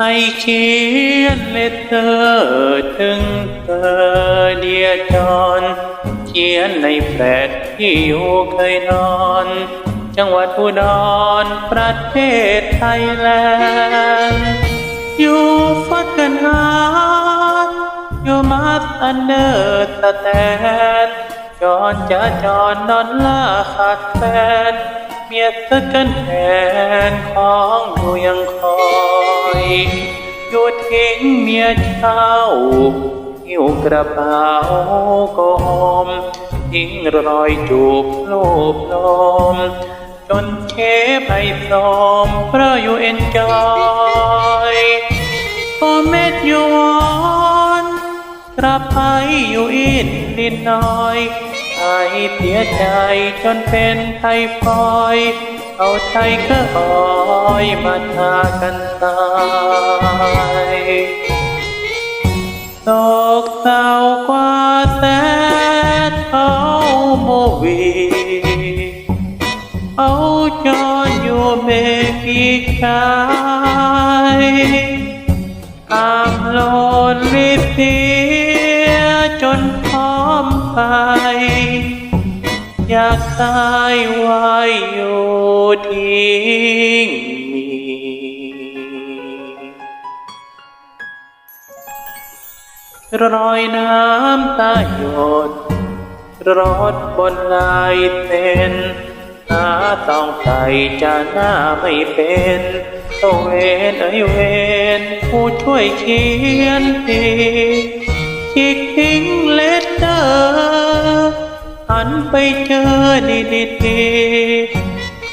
ให้เขียนเลตเตอร์ถึงเธอเดียจอนเขียนในแฟลตที่อยู่เคยนอน จังหวัดอุดรประเทศไทยแลนด์อยู่ฟัดกันหาอยู่มาอันเดอร์สแตนจอนจะจอนนอนลาขาดแฟนเมียสักกันแทนของอยู่ยังคอ ยอยู่ทิ้งเมียเช่าหิ้วกระเป๋ากหอมทิ้งรอยจูบลูบลมจนเคบให้พร้อมเพราะอยู่เอ็นจอยพอเม็ดอยู่วอนกลับไปอยู่อินนิดหน่อยไอเสียใจจนเป็นไทฟอย เอาไทยก็อ่อยมาทากันตายตกเศร้ากว่าแสนเอาโมวีเอาจอนอยู่เบกีกายตามโลนลิเสียจนพร้อมไป อยากตายไว้อยู่ทิ้งมี รอยน้ำตาหยดรถบนลายเส้นหาต้องใส่จะหน้าไม่เป็นต้องเวนเอ้ยเวนผู้ช่วยเขียนทีคิกทิ้งเลตเตอร์ หันไปเจอดีดีดี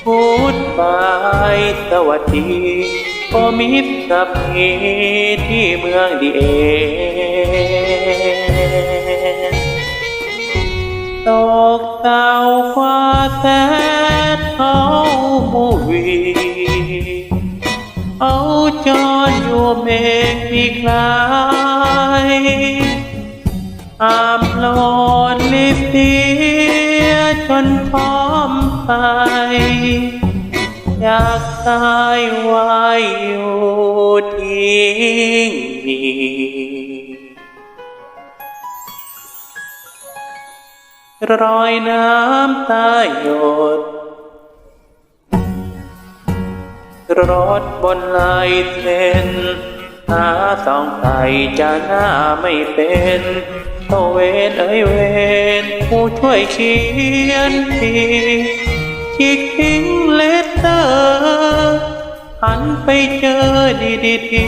พูดบายสวัสดีโอมิตรกับพีที่เมืองดีเอตกเต่าฟ้าแสนเอาบูวีเอาจอนอยู่เมฆมีคลายอามลอนลิเสี นพร้อมไป อยากตายไว้อยู่ทิ้งมีรอยน้ำตาหยดรถบนลายเส้นหาสองไก่จะหน้าไม่เป็น โตเวนเอ้ยเวนผู้ช่วยเขียนทีคิกทิ้งเลเตอร์หันไปเจอดีดีดี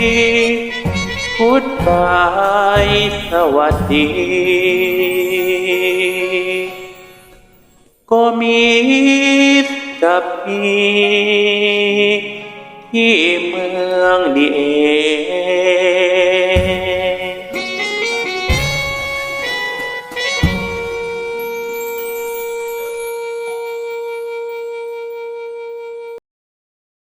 พูดบายสวัสดี ก็มีกับพี่ที่เมืองดีเอ